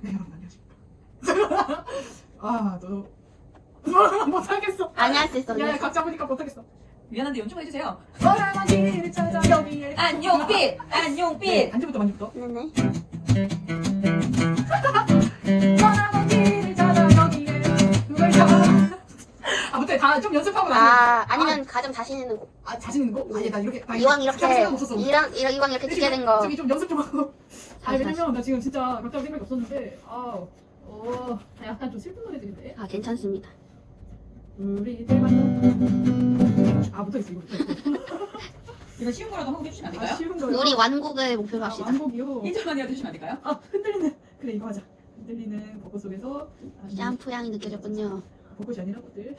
네 여러분 안녕하십니까 아 너 못하겠어 아니 할 수 있어. 야 언니. 각자 보니까 못하겠어 미안한데 연출만 해주세요. 찾아 여기에 안용빛! 안용빛! 안주부터 만주부터 네네. 사랑하기를 찾아 여기에 그걸 다 아무튼 다 좀 연습하고 나서 아 아니면 가장 자신 있는 곡. 아 자신 있는 거? 아니 나 이렇게 나 이왕 이렇게 생각 없었어 이랑 이랑 이왕 이렇게 찍게 된 거. 저기 좀 연습 좀 하고 아니 다시, 왜냐면 나 지금 진짜 각자 생각이 없었는데 아어 약간 좀 슬픈 노래들인데 아 괜찮습니다. 우리들만 아 붙어있어 이거 붙어있어 이거 쉬운 거라도 한번 해주시면 안 아 될까요? 쉬운 거요 우리 완곡을 목표로 아, 합시다. 완곡이요 1절만 해주시면 안 될까요? 아 흔들리는 그래 이거 하자 흔들리는 벚꽃 속에서 아, 샴푸 향이 느껴졌군요. 벚꽃이 아니라 꽃들